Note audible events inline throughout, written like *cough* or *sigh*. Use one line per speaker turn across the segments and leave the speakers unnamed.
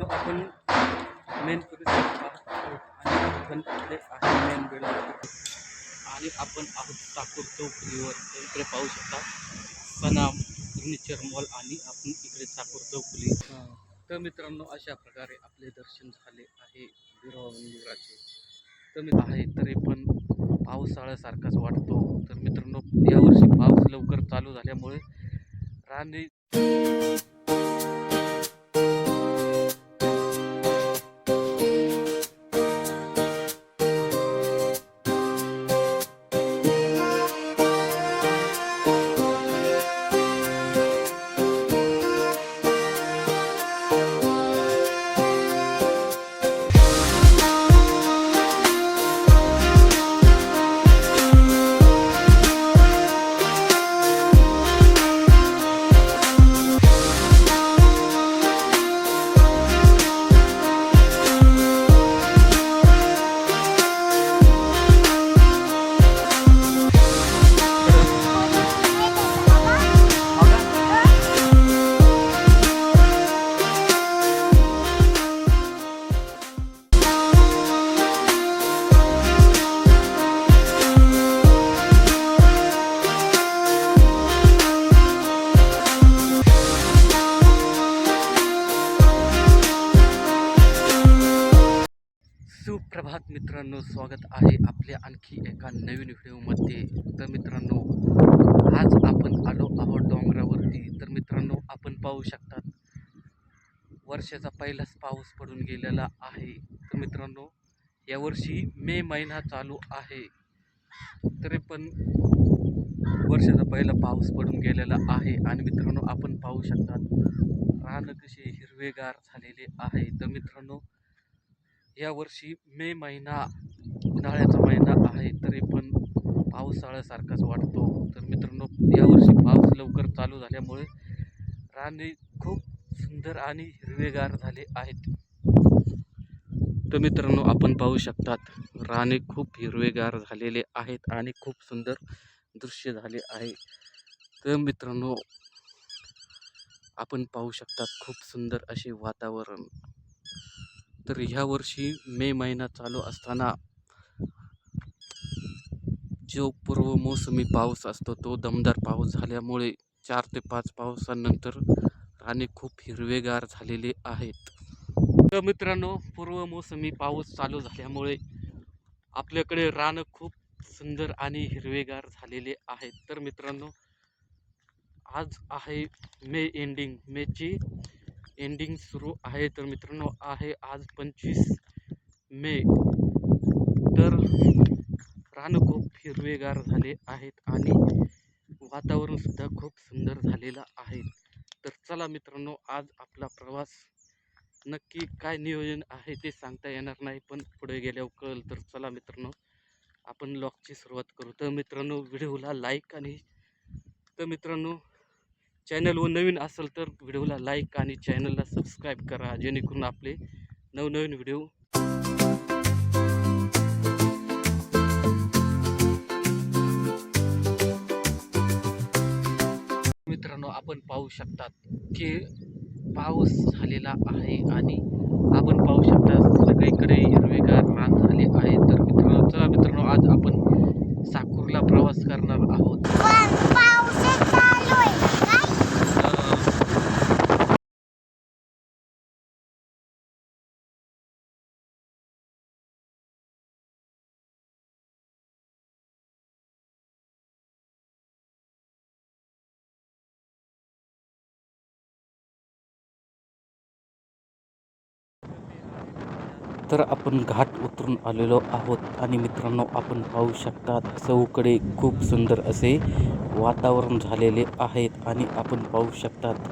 मित्रांनो आपण मेन आणि आपण आहे मेन बिल्डिंग आणि आपण आहोत ठाकूर चौकडीवर इकडे पाहू शकता सनाम फर्निचर मॉल आणि आपण इकडे ठाकूर चौकली तर मित्रांनो अशा प्रकारे आपले दर्शन झाले आहे बिरोबा मंदिराचे. तर मी आहे तरी पण पावसाळ्यासारखाच वाटतो. तर मित्रांनो यावर्षी पाऊस लवकर चालू झाल्यामुळे राणी सुप्रभात मित्रांनो स्वागत आहे आपल्या आणखी एका नवीन व्हिडिओमध्ये. तर मित्रांनो आज आपण आलो आहोत डोंगरावरती. तर मित्रांनो आपण पाहू शकतात वर्षाचा पहिलाच पाऊस पडून गेलेला आहे. तर मित्रांनो यावर्षी मे महिना चालू आहे. तरी पण वर्षाचा पहिला पाऊस पडून गेलेला आहे. आणि मित्रांनो आपण पाहू शकतात रानं कसे हिरवेगार झालेले आहे. तर मित्रांनो यावर्षी मे महिना उन्हाळ्याचा महिना आहे तरी पण पावसाळ्यासारखाच वाटतो. तर मित्रांनो यावर्षी पाऊस लवकर चालू झाल्यामुळे राने खूप सुंदर आणि हिरवेगार झाले आहेत. तर मित्रांनो आपण पाहू शकतात राने खूप हिरवेगार झालेले आहेत आणि खूप सुंदर दृश्य झाले आहे. तर मित्रांनो आपण पाहू शकतात खूप सुंदर असे वातावरण. तर ह्या वर्षी मे महिना चालू असताना जो पूर्व मोसमी पाऊस असतो तो दमदार पाऊस झाल्यामुळे चार ते पाच पावसानंतर राने खूप हिरवेगार झालेले आहेत. तर मित्रांनो पूर्व मोसमी पाऊस चालू झाल्यामुळे आपल्याकडे रानं खूप सुंदर आणि हिरवेगार झालेले आहेत. तर मित्रांनो आज आहे मे एंडिंग मेची एंडिंग सुरू आहे. तर मित्रांनो आहे आज पंचवीस मे. तर रान खूप हिरवेगार झाले आहेत आणि वातावरणसुद्धा खूप सुंदर झालेलं आहे. तर चला मित्रांनो आज आपला प्रवास नक्की काय नियोजन आहे ते सांगता येणार नाही पण पुढे गेल्यावर कळेल. तर चला मित्रांनो आपण लॉकची सुरुवात करू. तर मित्रांनो व्हिडिओला लाईक आणि तर मित्रांनो चॅनलवर नवीन असेल तर व्हिडिओला लाईक आणि चॅनलला सबस्क्राईब करा जेणेकरून आपले नवनवीन व्हिडिओ मित्रांनो आपण पाहू शकतात की पाऊस झालेला आहे आणि आपण पाहू शकता सगळीकडे हिरवेगार रान झाले आहे तर मित्रांनो चला मित्रांनो आज आपण साकूरला प्रवास करणार आहोत अं, तर आपण घाट उतरून आलेलो आहोत आणि मित्रांनो आपण पाहू शकतात चौकडे खूप सुंदर असे वातावरण झालेले आहेत आणि आपण पाहू शकतात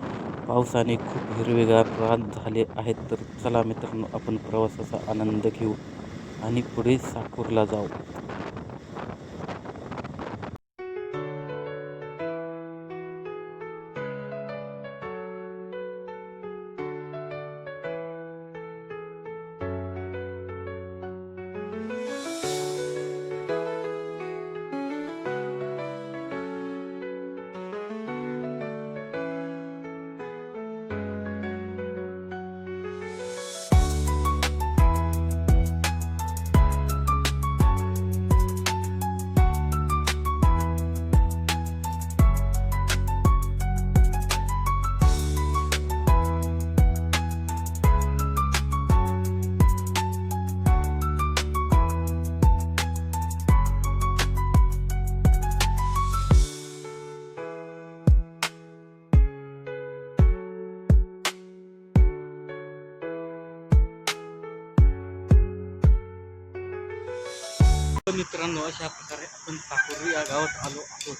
पावसाने खूप हिरवेगार रात झाले आहेत. तर चला मित्रांनो आपण प्रवासाचा आनंद घेऊ आणि पुढे साकूरला जाऊ. मित्रांनो अशा प्रकारे आपण साकोरी या गावात आलो आहोत.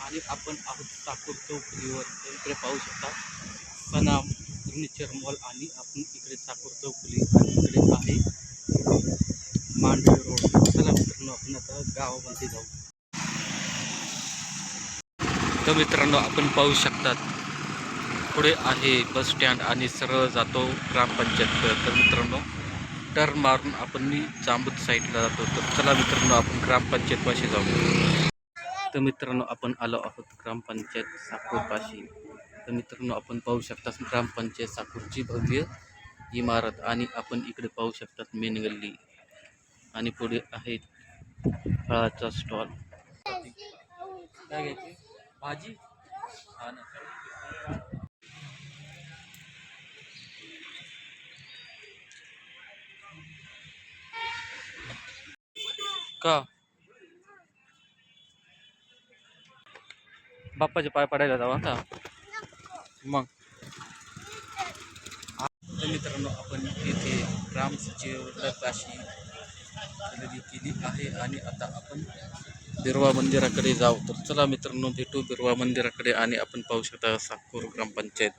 आणि आपण आहोत साकोर चौकडीवर इकडे पाहू शकता सनाम फर्निचर मॉल आणि आपण इकडे साकोर चौकली आणि इकडे आहे मांडवी रोड. चला मित्रांनो आपण आता गावामध्ये जाऊ. तर मित्रांनो आपण पाहू शकतात पुढे आहे बस स्टँड आणि सरळ जातो ग्रामपंचायतकडे तर मित्रांनो टर्न मारून आपण मी जांबूत साईडला जातो. तर चला मित्रांनो आपण ग्रामपंचायतपाशी जाऊ. तर मित्रांनो आपण आलो आहोत ग्रामपंचायत साकूरपाशी तर मित्रांनो आपण पाहू शकता ग्रामपंचायत साकूरची भव्य इमारत आणि आपण इकडे पाहू शकतात मेन गल्ली. आणि पुढे आहे फळाचा स्टॉल. काय घ्यायची? भाजी? का? बाप्पाचे पाय पडायला जावा आता. मग. मित्रांनो आपण येथे ग्राम काशी खरेदी केली आहे आणि आता आपण बिरवा मंदिराकडे जाऊ. तर चला मित्रांनो भेटू बिरवा मंदिराकडे आणि आपण पाहू शकता साकूर ग्रामपंचायत.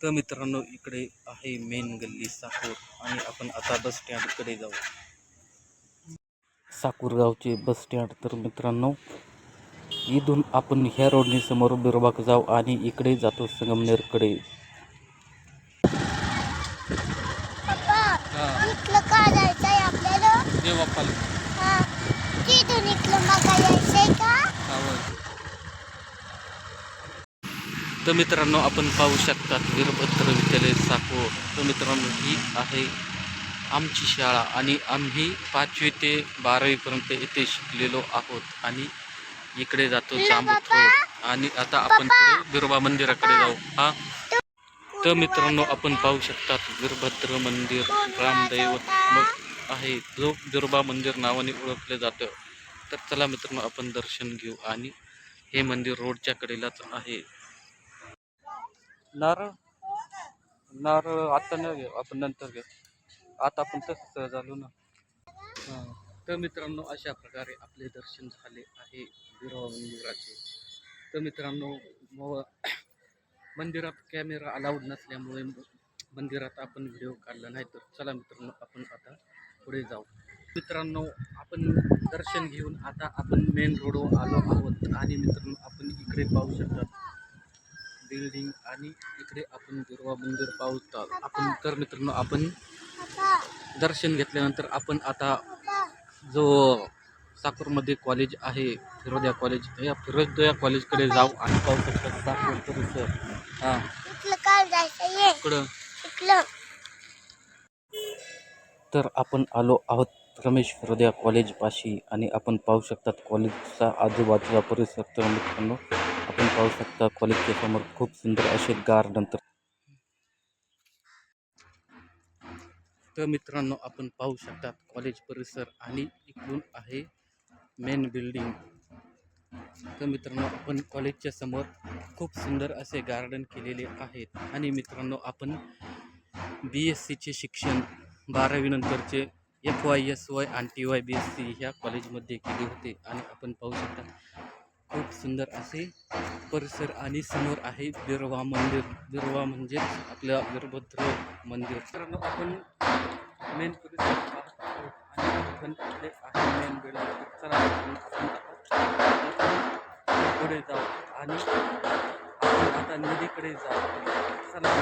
तर मित्रांनो इकडे आहे मेन गल्ली साकूर आणि आपण आता बस स्टँडकडे जाऊ. साकूर गावचे बस स्टँड. तर मित्रांनो इथून आपण ह्या रोडने समोर बिरबाक जाऊ आणि इकडे जातो संगमनेरकडे.
हा.
तर मित्रांनो आपण पाहू शकतात वीरभद्र विद्यालय साकोर तर मित्रांनो ही आहे आमची शाळा आणि आम्ही पाचवी ते बारावीपर्यंत इथे शिकलेलो आहोत आणि इकडे जातो जांबूत रोड आणि आता आपण पुढे बिरोबा मंदिराकडे जाऊ. हा? तर मित्रांनो आपण पाहू शकतात वीरभद्र मंदिर रामदैवत मग आहे. जो बिरोबा मंदिर नावाने ओळखले जातं. तर चला मित्रांनो आपण दर्शन घेऊ. आणि हे मंदिर रोडच्या कडेलाच आहे. नारळ? नारळ आता नाही घेऊ. आपण नंतर घेऊ. आता आपण तसं झालो ना. हां. तर मित्रांनो अशा प्रकारे आपले दर्शन झाले आहे बिरोबा मंदिराचे. तर मित्रांनो मग *coughs* मंदिरात कॅमेरा अलाउड नसल्यामुळे मंदिरात आपण व्हिडिओ काढला नाही. तर चला मित्रांनो आपण आता पुढे जाऊ. मित्रांनो आपण दर्शन घेऊन आता आपण मेन रोडवर आलो आहोत. आणि मित्रांनो आपण इकडे पाहू शकतात बिल्डिंग आणि इकडे आपण बिरवा मंदिर पाहतो. आपण तर मित्रांनो आपण दर्शन घेतल्यानंतर आपण आता जो साकूरमध्ये कॉलेज आहे फिरोदिया कॉलेज या फिरोदिया कॉलेजकडे जाऊ आणि पाहू शकतात साकूर परिसर. हां. इकडं. तर आपण आलो आहोत रमेश फिरोदिया कॉलेजपाशी आणि आपण पाहू शकतात कॉलेजचा आजूबाजूचा परिसर. तर मित्रांनो पाहू शकता. कॉलेजच्या समोर खूप सुंदर असे गार्डन तर तर मित्रांनो आपण पाहू शकता कॉलेज परिसर आणि इकडून आहे मेन बिल्डिंग तर मित्रांनो आपण कॉलेजच्या समोर खूप सुंदर असे गार्डन केलेले आहेत. आणि मित्रांनो आपण बी एस सीचे शिक्षण बारावीनंतरचे एफ वाय एस वाय आणि T Y B S C ह्या कॉलेजमध्ये केले होते. आणि आपण पाहू शकता खूप सुंदर असे परिसर आणि समोर आहे बिरवा मंदिर. बिरवा म्हणजे आपल्या वीरभद्र मंदिर. आपण मेन परिसर आहोत आणि आहे मेन बिल्डिंग पुढे जाऊ आणि आपण आता नदीकडे जाऊ. चला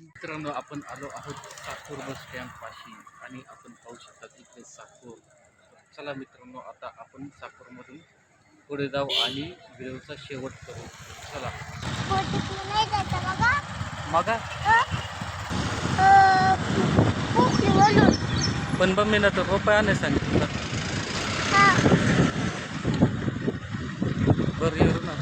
मित्रांनो. आपण आलो आहोत साकूर बस स्टँड पाशी आणि आपण पाहू शकता इथे साकूर चला मित्रांनो आता आपण साकूरमधून पुढे जाऊ आणि व्हिडिओचा शेवट करू. चला. मगा? पण बघ मी ना तर रुपया नाही सांगितलं. बरं येऊ ना.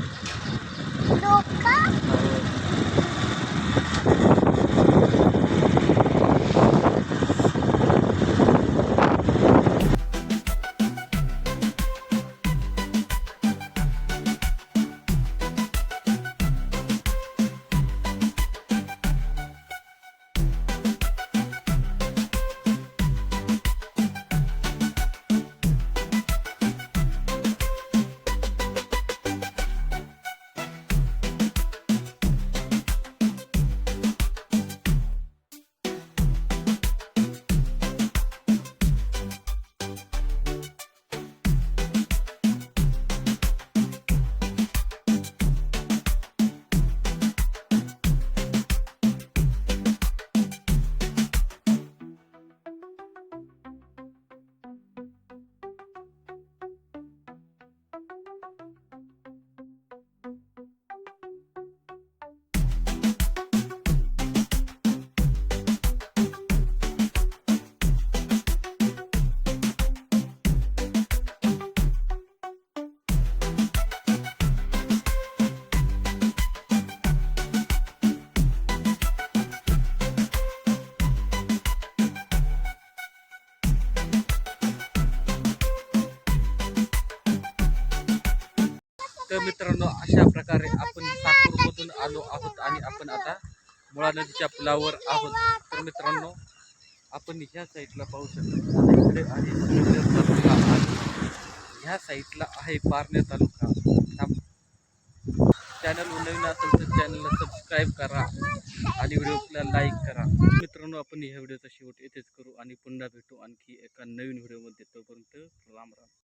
मित्रांनो अशा प्रकारे आपण साकूरमधून आलो आहोत आणि आपण आता मुळा नदीच्या पुलावर आहोत. तर मित्रांनो आपण ह्या साईडला पाहू शकतो. इकडे आहे तालुका आणि ह्या साईडला आहे पारनेर तालुका. चॅनल नवीन असेल तर चॅनलला सबस्क्राईब करा आणि व्हिडिओला लाईक करा. मित्रांनो आपण ह्या व्हिडिओचा शेवट येथेच करू आणि पुन्हा भेटू आणखी एका नवीन व्हिडिओमध्ये. तोपर्यंत राम राम.